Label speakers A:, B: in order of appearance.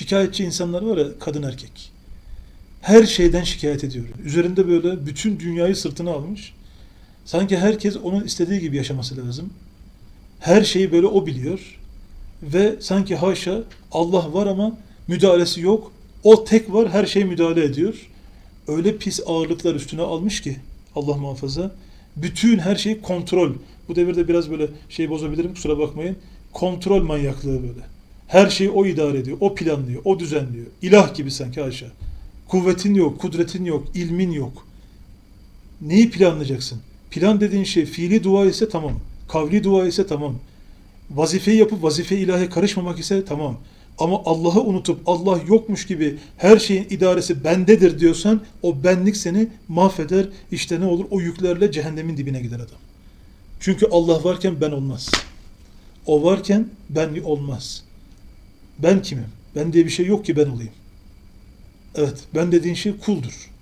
A: şikayetçi insanlar var ya kadın erkek. Her şeyden şikayet ediyor. Üzerinde böyle bütün dünyayı sırtına almış. Sanki herkes onun istediği gibi yaşaması lazım. Her şeyi böyle o biliyor. Ve sanki haşa Allah var ama müdahalesi yok. O tek var her şey müdahale ediyor. Öyle pis ağırlıklar üstüne almış ki Allah muhafaza. Bütün her şey kontrol. Bu devirde biraz böyle şey bozabilirim kusura bakmayın. Kontrol manyaklığı böyle. Her şeyi o idare ediyor, o planlıyor, o düzenliyor. İlah gibi sanki haşa. Kuvvetin yok, kudretin yok, ilmin yok. Neyi planlayacaksın? Plan dediğin şey fiili dua ise tamam. Kavli dua ise tamam. Vazifeyi yapıp vazife ilahe karışmamak ise tamam. Ama Allah'ı unutup Allah yokmuş gibi her şeyin idaresi bendedir diyorsan o benlik seni mahveder. İşte ne olur? O yüklerle cehennemin dibine gider adam. Çünkü Allah varken ben olmaz. O varken ben olmaz. Ben kimim? Ben diye bir şey yok ki ben olayım. Evet, ben dediğin şey kuldur.